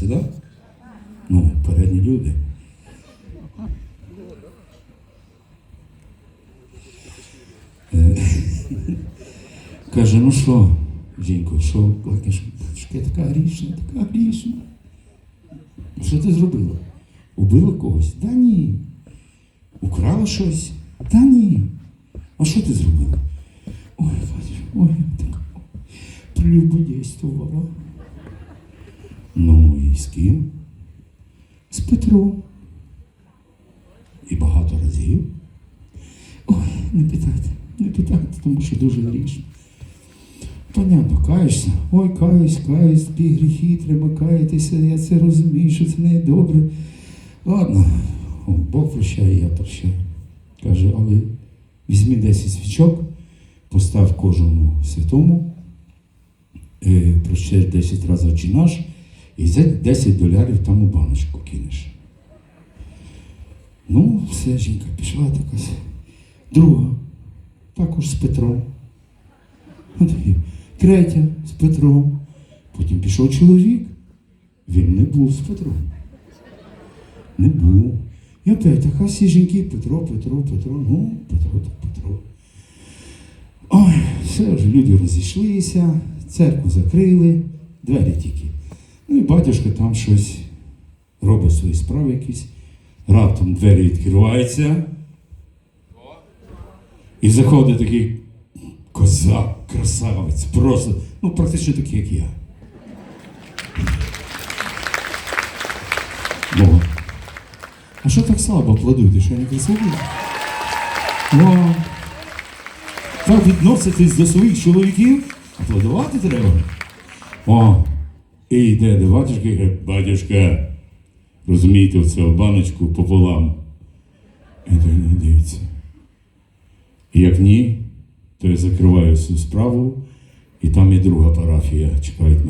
Це так? Ну, передні люди. Е, Каже, ну що, жінко, що? Батюшка, я така грішна, така грішна. Що ти зробила? Убила когось? Да ні. Украла щось? Та ні. А що ти зробила? Ой, батюшка, ой, я така прелюбодействувала. І з ким? З Петром. І багато разів. Ой, не питайте, не питайте, тому що дуже грішно. Понятно, каєшся. Ой, каюсь, каюсь, тобі гріхи, треба каятися, я це розумію, що це не добре. Ладно, о, Бог прощає, я прощаю. Каже, але візьми 10 свічок, постав кожному святому, е, прощай 10 разів чи наш, і за 10 долярів там у баночку кинеш. Ну, все, жінка пішла така. Друга, також з Петром. Третя з Петром. Потім пішов чоловік. Він не був з Петром. Не був. І опять така всі жінки Петро, Петро, Петро, ну, Петро, так Петро. Ой, все вже люди розійшлися, церкву закрили, двері тільки. Ну і батюшка там щось робить свої справи якісь. Раптом двері відкриваються. І заходить такий козак, красавець, просто, ну практично такий, як я. Бога. А що так слабо аплодуєте, що я не красивий? Так відноситись до своїх чоловіків? Аплодувати треба. О, і йде до батюшки, і каже, батюшка, розумієте, оце баночку пополам. І той не дивиться. І як ні, то я закриваю цю справу, і там і друга парафія, чекають мене.